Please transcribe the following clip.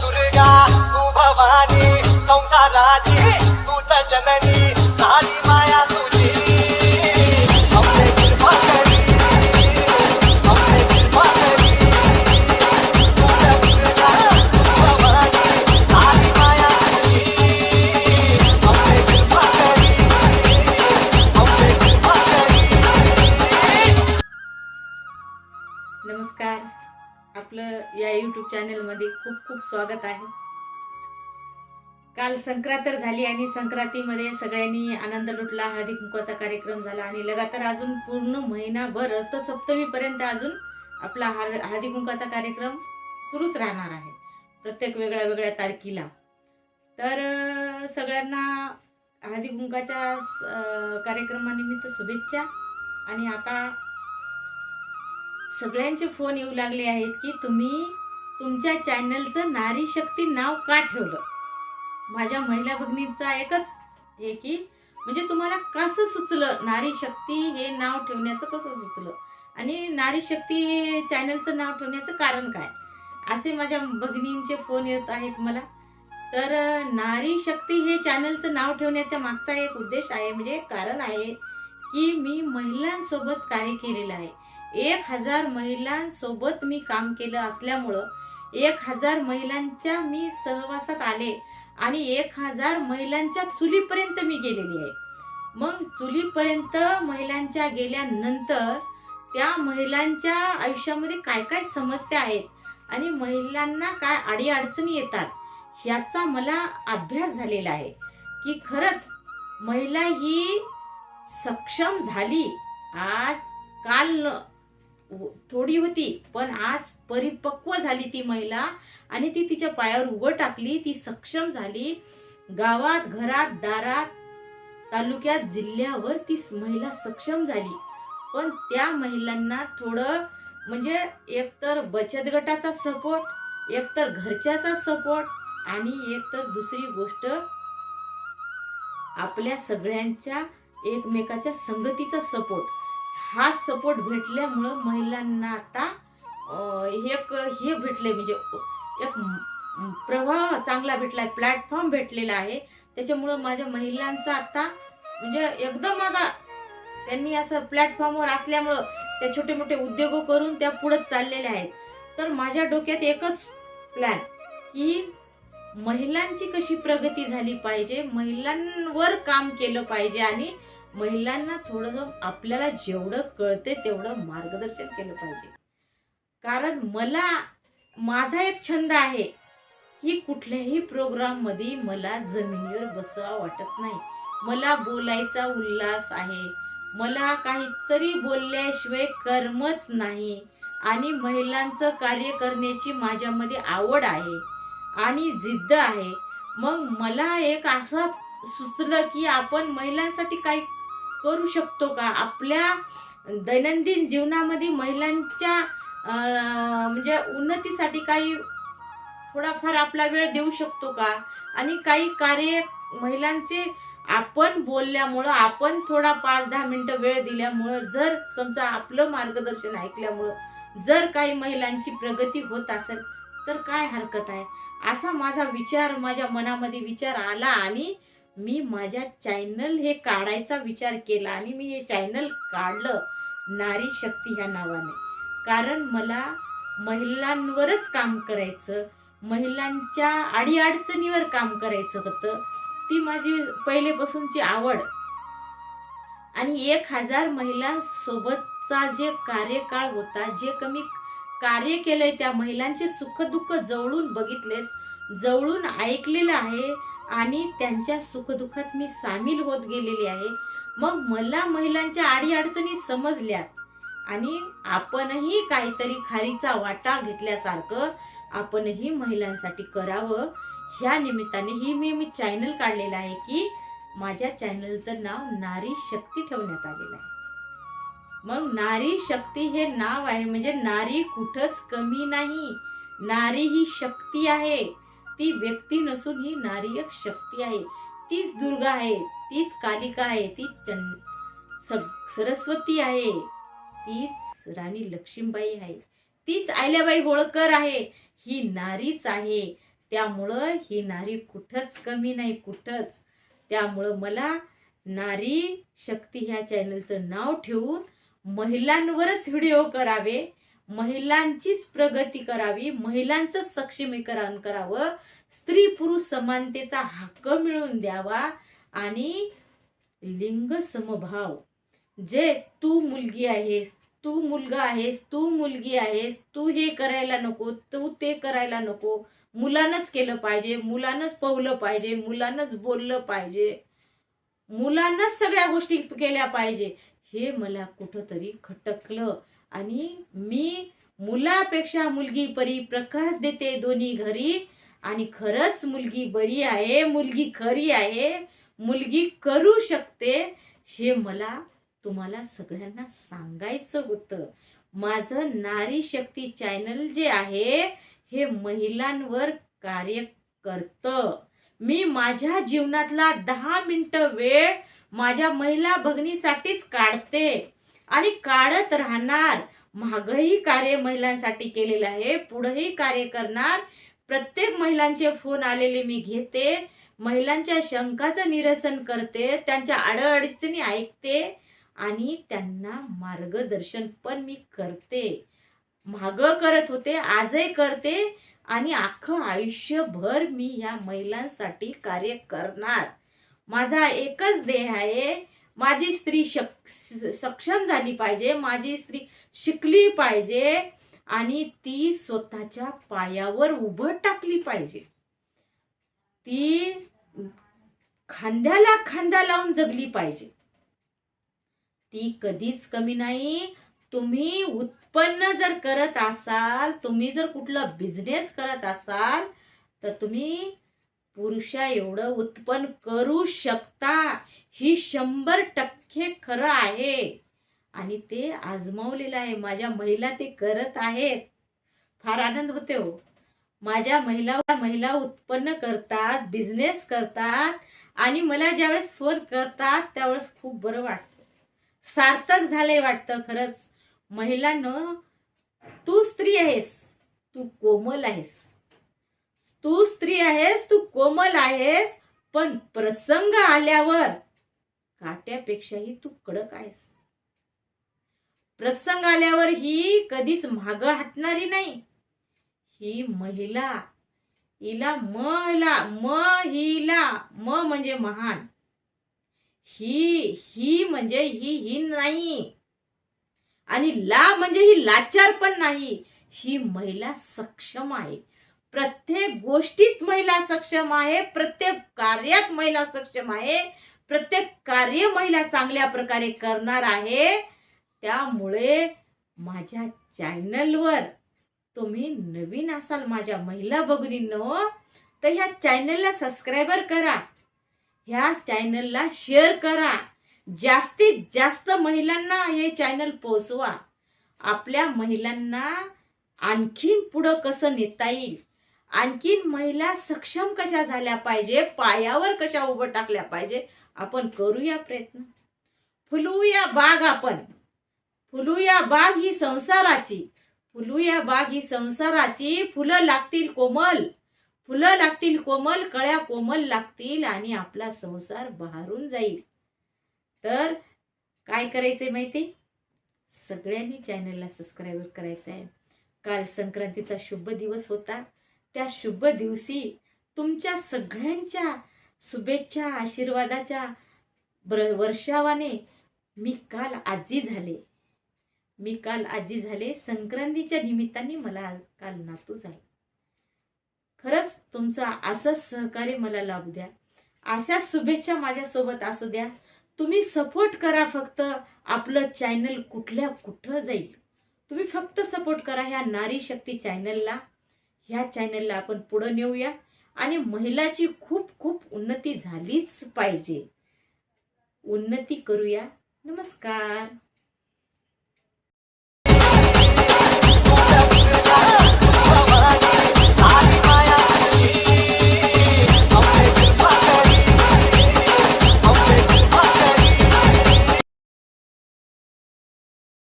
दुर्गा चॅनलमध्ये खूप खूप स्वागत आहे. काल संक्रांत तर झाली आणि संक्रांतीमध्ये सगळ्यांनी आनंद लुटला हळदी कुंकवाचा कार्यक्रम झाला आणि लगातार अजून पूर्ण महिनाभर तर सप्तमीपर्यंत अजून आपला हळ हळदी कुंकवाचा कार्यक्रम सुरूच राहणार आहे प्रत्येक वेगळ्या वेगळ्या तारखेला. तर सगळ्यांना हळदी कुंकाच्या कार्यक्रमानिमित्त शुभेच्छा आणि आता सगळ्यांचे फोन येऊ लागले आहेत की तुम्ही तुमच्या चॅनलचं नारी शक्ती नाव का ठेवलं? माझ्या महिला भगिनींचा एकच हे की म्हणजे तुम्हाला कसं सुचलं नारी शक्ती हे नाव ठेवण्याचं कसं सुचलं? आणि नारी शक्ती चॅनलचं नाव ठेवण्याचं कारण काय? असे माझ्या भगिनींचे फोन येत आहेत मला. तर नारी शक्ती हे चॅनलचं नाव ठेवण्याचा मागचा एक उद्देश आहे म्हणजे कारण आहे की मी महिलांसोबत कार्य केलेलं आहे. एक हजार महिलांसोबत मी काम केलं असल्यामुळं एक हजार महिलांच्या मी सहवासात आले आणि एक हजार महिलांच्या चुलीपर्यंत मी गेलेली आहे. मग चुलीपर्यंत महिलांच्या गेल्यानंतर त्या महिलांच्या आयुष्यामध्ये काय काय समस्या आहेत आणि महिलांना काय अडीअडचणी येतात ह्याचा मला अभ्यास झालेला आहे की खरंच महिला ही सक्षम झाली. आज काल न थोडी होती पण आज परिपक्व झाली ती महिला आणि ती तिच्या पायावर उभं टाकली ती सक्षम झाली. गावात घरात दारात तालुक्यात जिल्ह्यावर ती महिला सक्षम झाली. पण त्या महिलांना थोडं म्हणजे एकतर बचत गटाचा सपोर्ट एकतर घरच्याचा सपोर्ट आणि एकतर दुसरी गोष्ट आपल्या सगळ्यांच्या एकमेकाच्या संगतीचा सपोर्ट. हा सपोर्ट भेटल्यामुळं महिलांना आता एक हे भेटले म्हणजे एक प्रवाह चांगला भेटला आहे प्लॅटफॉर्म भेटलेला आहे. त्याच्यामुळं माझ्या महिलांचा आता म्हणजे एकदम आता त्यांनी असं प्लॅटफॉर्मवर असल्यामुळं त्या छोटे मोठे उद्योग करून त्या पुढंच चाललेल्या आहेत. तर माझ्या डोक्यात एकच प्लॅन की महिलांची कशी प्रगती झाली पाहिजे महिलांवर काम केलं पाहिजे आणि महिलांना थोडं आपल्याला जेवढं कळते तेवढं मार्गदर्शन केलं पाहिजे. कारण मला माझा एक छंद आहे की कुठल्याही प्रोग्राममध्ये मला जमिनीवर बसवा वाटत नाही. मला बोलायचा उल्हास आहे. मला काहीतरी बोलल्याशिवाय करमत नाही आणि महिलांचं कार्य करण्याची माझ्यामध्ये आवड आहे आणि जिद्द आहे. मग मला एक असं सुचलं की आपण महिलांसाठी काही करू शकतो का? आपल्या दैनंदिन जीवनामध्ये महिलांच्या म्हणजे उन्नतीसाठी काही थोडाफार आपला वेळ देऊ शकतो का? आणि काही कार्य महिलांचे आपण बोलल्यामुळं आपण थोडा पाच दहा मिनटं वेळ दिल्यामुळं जर समजा आपलं मार्गदर्शन ऐकल्यामुळं जर काही महिलांची प्रगती होत असेल तर काय हरकत आहे? असा माझा विचार माझ्या मनामध्ये विचार आला आणि मी माझ्या चॅनल हे काढायचा विचार केला आणि मी हे चॅनल काढलं नारी शक्ती ह्या नावाने. कारण मला महिलांवरच काम करायचं महिलांच्या अडीअडचणीवर काम करायचं होतं. ती माझी पहिलेपासूनची आवड. आणि एक हजार महिलांसोबतचा जे कार्यकाळ होता जे कमी कार्य केलंय त्या महिलांचे सुखदुःख जवळून बघितलेत जवळून ऐकलेलं आहे. आणि त्यांच्या सुखदुःखात मी सामील होत गेलेली आहे. मग मला महिलांच्या अडीअडचणी समजल्यात. आणि आपणही काहीतरी खारीचा वाटा घेतल्यासारखं आपणही महिलांसाठी करावं. ह्या निमित्ताने ही मी मी चॅनल काढलेलं आहे की माझ्या चॅनलचं नाव नारी शक्ती ठेवण्यात आलेलं आहे. मग नारी शक्ती हे नाव आहे. म्हणजे नारी कुठंच कमी नाही. नारी ही शक्ती आहे. ती व्यक्ती नसून ही नारी एक शक्ती आहे. तीच दुर्गा आहे तीच कालिका आहे ती चंड सरस्वती आहे. तीच राणी लक्ष्मीबाई आहे. तीच आयल्याबाई होळकर आहे. ही नारीच आहे. त्यामुळं ही नारी कुठंच कमी नाही कुठंच. त्यामुळं मला नारी शक्ती ह्या चॅनलचं नाव ठेवून महिलांवरच व्हिडिओ करावे. महिलांचीच प्रगती करावी महिलांचं सक्षमीकरण करावं स्त्री पुरुष समानतेचा हक्क मिळवून द्यावा आणि लिंग समभाव. जे तू मुलगी आहेस तू मुलगा आहेस तू मुलगी आहेस तू हे करायला नको तू ते करायला नको. मुलानंच केलं पाहिजे मुलानंच पवलं पाहिजे मुलानंच बोललं पाहिजे. मुलांनाच सगळ्या गोष्टी केल्या पाहिजे. हे मला कुठंतरी खटकलं. आणि मी मुलापेक्षा मुलगी परी प्रकाश देते दोन्ही घरी. आणि खरंच मुलगी बरी आहे मुलगी खरी आहे मुलगी करू शकते हे मला तुम्हाला सगळ्यांना सांगायचं होतं. माझं नारी शक्ती चॅनल जे आहे हे महिलांवर कार्य करतं. मी माझ्या जीवनातला दहा मिनटं वेळ माझ्या महिला भगिनीसाठीच काढते. आणि काढत राहणार. मागही कार्य महिलांसाठी केलेलं आहे. पुढेही कार्य करणार. प्रत्येक महिलांचे फोन आलेले मी घेते. महिलांच्या शंकाचं निरसन करते. त्यांच्या अडअडचणी ऐकते. आणि त्यांना मार्गदर्शन पण मी करते. माग करत होते आजही करते. आणि अख्खं आयुष्यभर मी ह्या महिलांसाठी कार्य करणार. माझा एकच देह आहे. माझी स्त्री शक सक्षम झाली पाहिजे माझी स्त्री शिकली पाहिजे आणि ती स्वतःच्या पायावर उभं टाकली पाहिजे. ती खांद्याला खांदा लावून जगली पाहिजे. ती कधीच कमी नाही. तुम्ही उत्पन्न जर करत असाल तुम्ही जर कुठला बिझनेस करत असाल तर तुम्ही पुरुषा एवढं उत्पन्न करू शकता ही शंभर टक्के खरं आहे. आणि ते आजमावलेलं आहे. माझ्या महिला ते करत आहेत. फार आनंद होते हो. माझ्या महिला महिला उत्पन्न करतात बिझनेस करतात आणि मला ज्यावेळेस फोन करतात त्यावेळेस खूप बरं वाटतं. सार्थक झालंय वाटतं खरंच. महिलांनो तू स्त्री आहेस. तू कोमल आहेस. तू स्त्री आहेस तू कोमल आहेस पण प्रसंग आल्यावर काट्यापेक्षाही तू कडक आहेस. प्रसंग आल्यावर ही कधीच माग हटणारी नाही. ही महिला हिला मला म हिला म म्हणजे महान. ही ही म्हणजे ही ही नाही. आणि ला म्हणजे ही लाचार पण नाही. ही महिला सक्षम आहे. प्रत्येक गोष्टीत महिला सक्षम आहे प्रत्येक कार्यात महिला सक्षम आहे प्रत्येक कार्य महिला चांगल्या प्रकारे करणार आहे. त्यामुळे माझ्या चॅनलवर तुम्ही नवीन असाल माझ्या महिला भगिनींनो तर ह्या चॅनलला सबस्क्रायबर करा. ह्या चॅनलला शेअर करा. जास्तीत जास्त महिलांना हे चॅनल पोचवा. आपल्या महिलांना आणखीन पुढं कसं नेता येईल? आणखीन महिला सक्षम कशा झाल्या पाहिजे? पायावर कशा उभं टाकल्या पाहिजे? आपण करूया प्रयत्न. फुलूया बाग आपण. फुलूया बाग ही संसाराची. फुलूया बाग ही संसाराची. फुलं लागतील कोमल. फुलं लागतील कोमल कळ्या कोमल लागतील आणि आपला संसार बहारून जाईल. तर काय करायचंय माहिती? सगळ्यांनी चॅनलला सबस्क्राईब करायचं आहे काल संक्रांतीचा शुभ दिवस होता. त्या शुभ दिवशी तुमच्या सगळ्यांच्या शुभेच्छा आशीर्वादाच्या ब्र वर्षावाने मी काल आजी झाले. मी काल आजी झाले. संक्रांतीच्या निमित्ताने मला काल नातू झाला. खरंच तुमचा असंच सहकार्य मला लाभू द्या. अशाच शुभेच्छा माझ्यासोबत असू द्या. तुम्ही सपोर्ट करा फक्त. आपलं चॅनल कुठल्या कुठं जाईल. तुम्ही फक्त सपोर्ट करा ह्या नारी शक्ती चॅनलला ह्या चॅनलला आपण पुढं नेऊया. आणि महिलाची खूप खूप उन्नती झालीच पाहिजे. उन्नती करूया. नमस्कार.